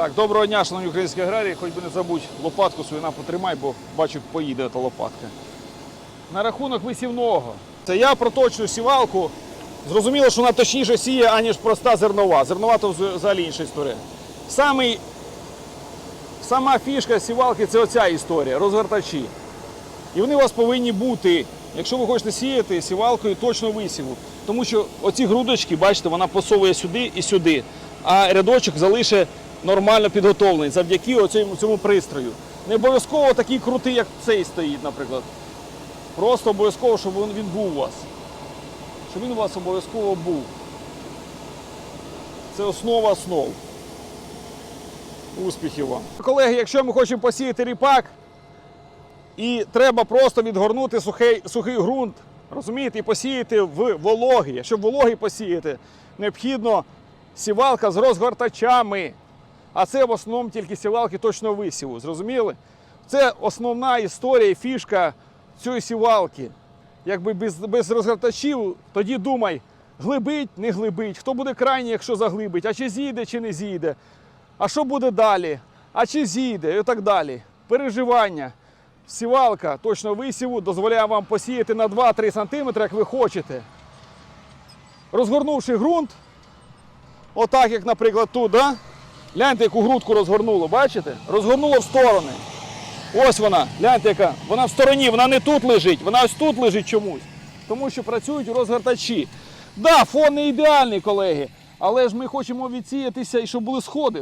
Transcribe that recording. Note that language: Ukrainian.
Так, доброго дня, шановні українські аграрії. Хоч би не забудь лопатку свою нам потримай, бо бачу, поїде та лопатка. На рахунок висівного. Це я проточну сівалку. Зрозуміло, що вона точніше сіє, аніж проста зернова. Зернова то взагалі інша історія. Самий, сама фішка сівалки це оця історія, розгортачі. І вони у вас повинні бути, якщо ви хочете сіяти сівалкою точно висіву. Тому що оці грудочки, бачите, вона посовує сюди і сюди, а рядочок залише нормально підготовлений завдяки оцьому, цьому пристрою. Не обов'язково такий крутий, як цей стоїть, наприклад. Просто обов'язково, щоб він, він був у вас. Щоб він у вас обов'язково був. Це основа основ. Успіхів вам. Колеги, якщо ми хочемо посіяти ріпак, і треба просто відгорнути сухий, сухий ґрунт, розумієте, і посіяти в вологий. Щоб вологий посіяти, необхідно сівалка з розгортачами. А це в основному тільки сівалки точно висіву. Зрозуміли? Це основна історія фішка цієї сівалки. Якби без, без розгортачів, тоді думай, глибить, не глибить, хто буде крайній, якщо заглибить, а чи зійде, чи не зійде, а що буде далі, а чи зійде, і так далі. Переживання. Сівалка точно висіву дозволяє вам посіяти на 2-3 см, як ви хочете. Розгорнувши ґрунт, отак, як, наприклад, тут, да? Гляньте, яку грудку розгорнуло, бачите? Розгорнуло в сторони. Ось вона, гляньте, яка. Вона в стороні, вона не тут лежить, вона ось тут лежить чомусь. Тому що працюють розгортачі. Да, фон не ідеальний, колеги, але ж ми хочемо відсіятися і щоб були сходи.